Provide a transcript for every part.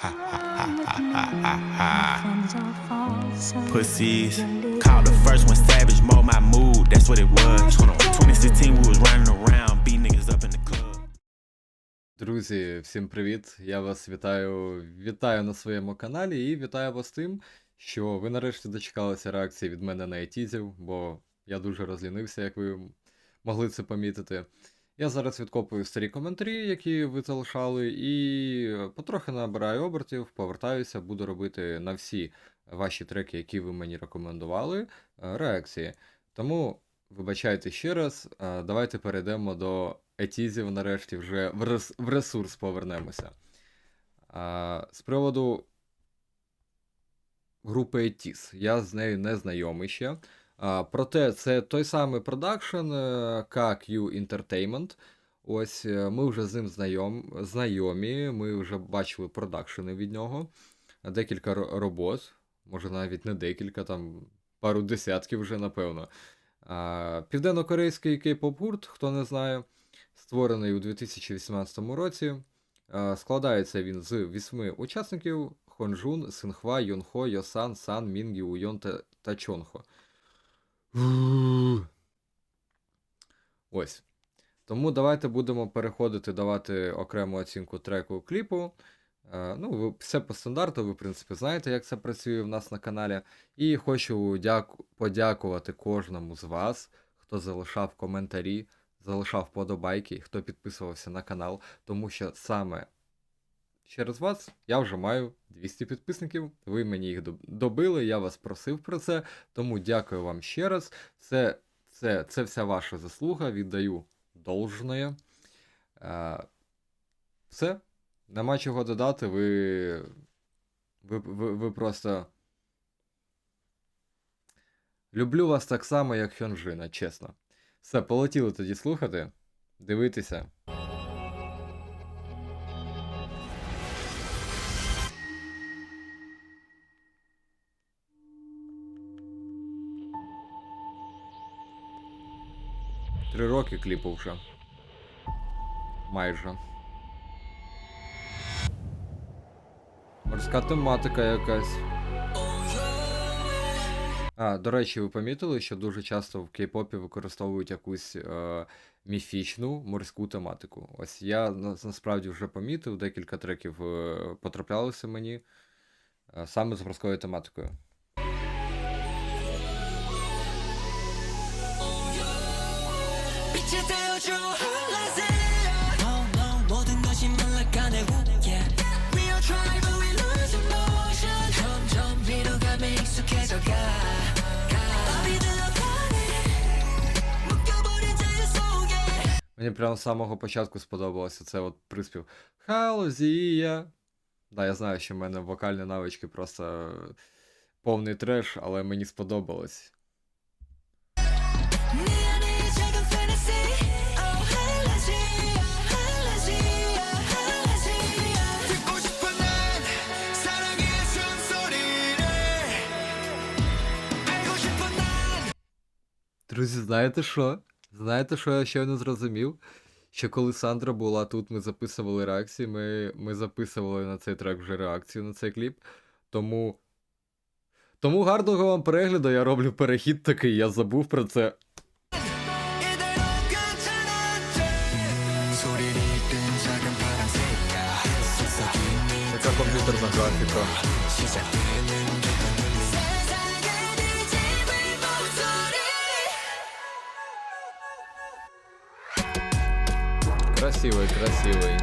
Pussies. Called the first one savage, mold my mood. That's what it was. 2016, we was running around, beat niggas up in the club. Друзі, всім привіт! Я вас вітаю, вітаю на своєму каналі і вітаю вас тим, що ви нарешті дочекалися реакції від мене на етізів, бо я дуже розлінився, як ви могли це помітити. Я зараз відкопую старі коментарі, які ви залишали, і потрохи набираю обертів, повертаюся, буду робити на всі ваші треки, які ви мені рекомендували, е, реакції. Тому вибачайте ще раз, е, давайте перейдемо до етізів, нарешті вже в, рес, в ресурс повернемося. З приводу групи Етіс. Я з нею не знайомий ще. Проте це той самий продакшн е, KQ Entertainment. Ось е, ми вже з ним знайом, знайомі, ми вже бачили продакшени від нього, декілька робот, може навіть не декілька, там пару десятків вже, напевно. Південно-корейський кей-поп гурт, хто не знає, створений у 2018 році. Складається він з вісьми учасників: Хонжун, Синхва, Йонхо, Йосан, Сан, Мінгі, Уйон та Чонхо. Ось. Тому давайте будемо переходити, давати окрему оцінку треку кліпу. Е, Ну, ви все по стандарту, ви, в принципі, знаєте, як це працює в нас на каналі. І хочу дяку- подякувати кожному з вас, хто залишав коментарі, залишав подобайки, хто підписувався на канал, тому що саме через вас я вже маю 200 підписників. Ви мені їх добили, я вас просив про це. Тому дякую вам ще раз. Це, це, це вся ваша заслуга. Віддаю должное. Е, все. Нема чого додати. Ви, ви, ви, ви просто. Люблю вас так само, як Хьонжина, чесно. Все, полетіли тоді слухати, дивитися. Три роки кліпу вже. Майже. Морська тематика якась. А, до речі, ви помітили, що дуже часто в кей-попі використовують якусь е, міфічну морську тематику. Ось я насправді вже помітив, декілька треків е, потраплялося мені е, саме з морською тематикою. мені прямо з самого початку сподобалося це от приспів Халузія. Да, я знаю, що в мене вокальні навички просто е, повний треш, але мені сподобалось. Друзі, знаєте що? Знаєте, що я щойно зрозумів? Що коли Сандра була тут, ми записували реакції, ми, ми записували на цей трек вже реакцію на цей кліп. Тому. Тому гарного вам перегляду, я роблю перехід такий, я забув про це. Красивий, красивий.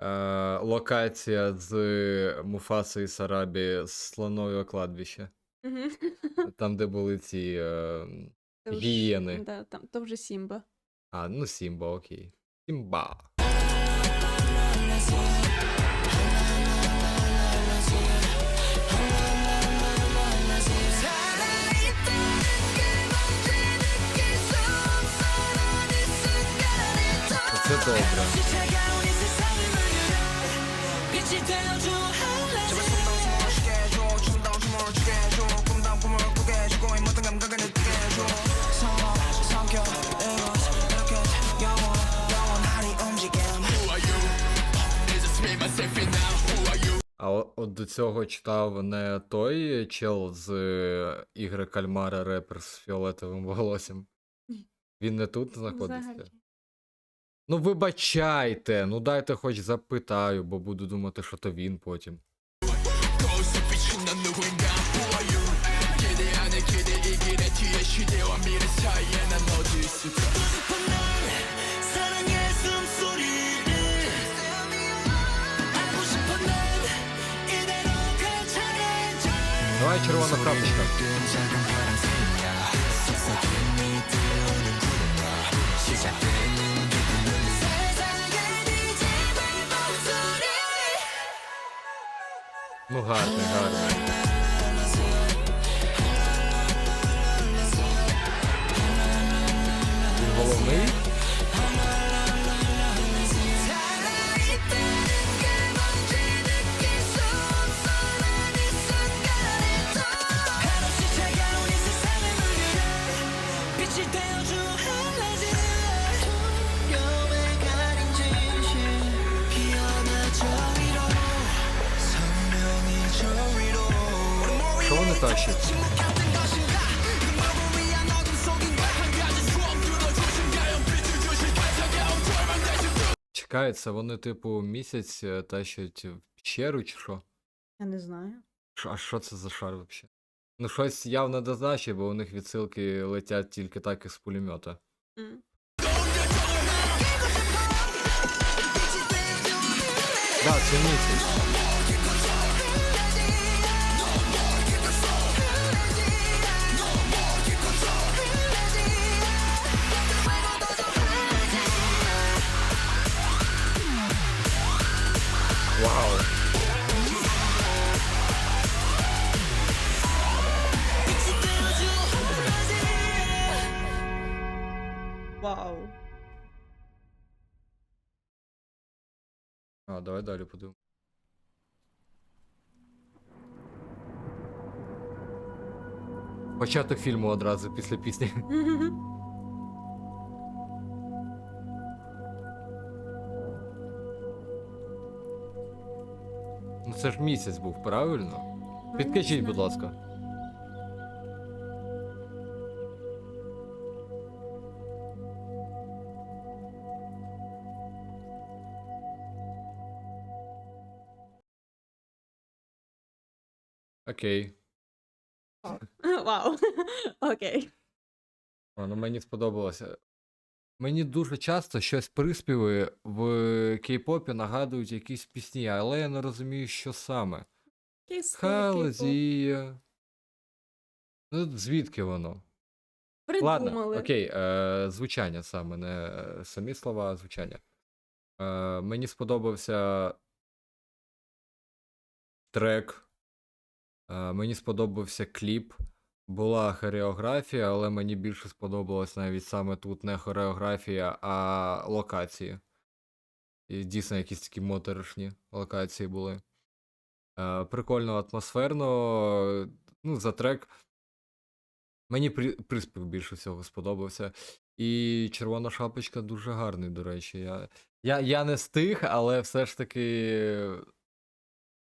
Е, локація з Муфаси і Сарабі з слонового кладбища. Там, де були ці е, гієни. Да, там, то вже Сімба. А, ну Сімба, окей. Сімба. Це добре. А от до цього читав не той чел з е, ігри Кальмара Репер з фіолетовим волоссям. Він не тут знаходиться. Взагалі. Ну, вибачайте, ну дайте хоч запитаю, бо буду думати, що то він потім. Давай червона крапочка. Ну, гарний, гарний. Він головний. Чекай, це вони, типу, місяць е, тащать в пещеру чи що? Я не знаю. А що це за шар взагалі? Ну, щось явно дозначить, бо у них відсилки летять тільки так із пулемета. М. Да, це місяць. А, давай далі подивимо. Початок фільму одразу після пісні. Ну це ж місяць був, правильно? Підкажіть, будь ласка. Окей. Вау. Окей. А, ну мені сподобалося. Мені дуже часто щось приспіви в кей-попі нагадують якісь пісні, але я не розумію, що саме. Халазія. Ну, звідки воно? Ладно, Придумали. окей, е, звучання саме, не е, самі слова, а звучання. Е, мені сподобався трек, мені сподобався кліп, була хореографія, але мені більше сподобалось навіть саме тут не хореографія, а локації. І дійсно якісь такі моторошні локації були. Е, прикольно, атмосферно. Ну, за трек. Мені при, приспів більше всього сподобався. І червона шапочка дуже гарний, до речі. Я, я, я не стиг, але все ж таки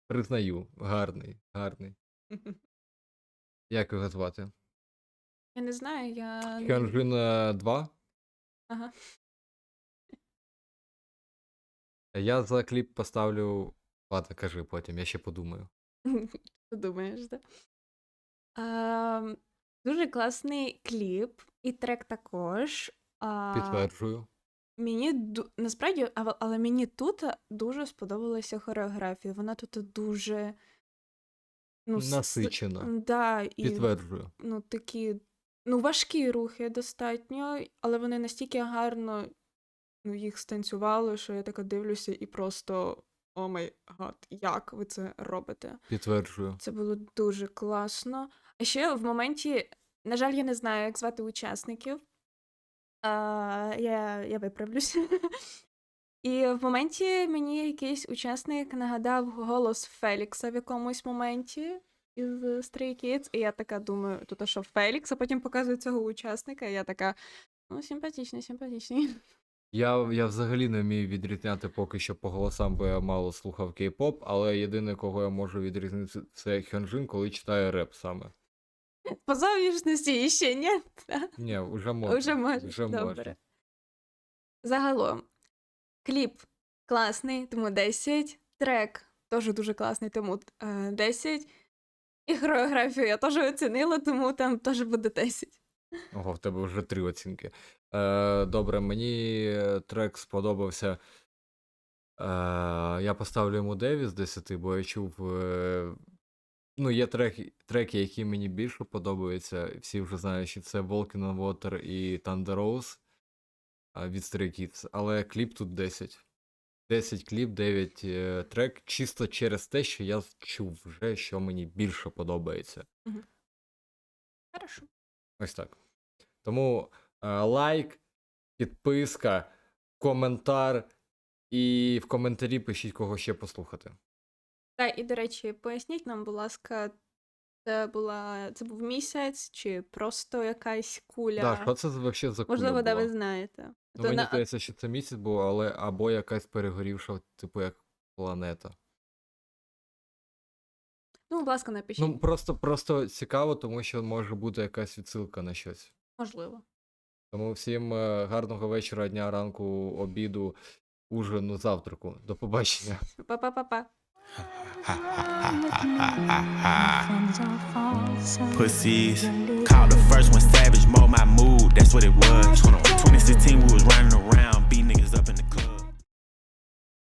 признаю. Гарний, гарний. Як його звати? Я не знаю, я. Хьонжин 2? Ага. Я за кліп поставлю. Ладно, кажи потім, я ще подумаю. Ти думаєш, так? А, дуже класний кліп, і трек також. А, Підтверджую. Мені насправді, але, але мені тут дуже сподобалася хореографія. Вона тут дуже ну, с- Насичена. Да, і Підтверджую. ну, такі ну, важкі рухи достатньо, але вони настільки гарно ну, їх станцювали, що я така дивлюся і просто о май гад, як ви це робите? Підтверджую. Це було дуже класно. А ще в моменті, на жаль, я не знаю, як звати учасників. А, я, я виправлюсь. І в моменті мені якийсь учасник нагадав голос Фелікса в якомусь моменті із Stray Kids, і я така думаю, тут що Фелікс, а потім показують цього учасника, і я така, ну, симпатичний, симпатичний. Я, я взагалі не вмію відрізняти поки що по голосам, бо я мало слухав кей-поп, але єдине, кого я можу відрізнити, це Хьонджин, коли читає реп саме. По зовнішності ще ні. Ні, вже можна. Уже можна. Вже Добре. можна. Загалом, кліп класний, тому 10. Трек теж дуже класний, тому е, 10. І хореографію я теж оцінила, тому там теж буде 10. Ого, в тебе вже три оцінки. Е, добре, мені е, трек сподобався. Е, я поставлю йому 9 з 10, бо я чув. Е, ну, є треки, треки, які мені більше подобаються. Всі вже знають, що це Walking on Water і Thunder Rose від Stray Kids, але кліп тут 10. 10 кліп, 9 е, трек, чисто через те, що я чув вже, що мені більше подобається. Хорошо. Ось так. Тому е, лайк, підписка, коментар і в коментарі пишіть, кого ще послухати. Так, і до речі, поясніть нам, будь ласка, це була це був місяць чи просто якась куля? Да, що це взагалі за куля Можливо, де ви знаєте. Ну, мені на- здається, що це місяць був, але або якась перегорівша, типу як планета. Ну, будь ласка, напишіть. Ну, просто, просто цікаво, тому що може бути якась відсилка на щось. Можливо. Тому всім е, гарного вечора, дня, ранку, обіду, ужину, завтраку. До побачення. Па-па-па-па. Pussies. Called the first one savage, mold my mood, that's what it was. 2016, we was running around.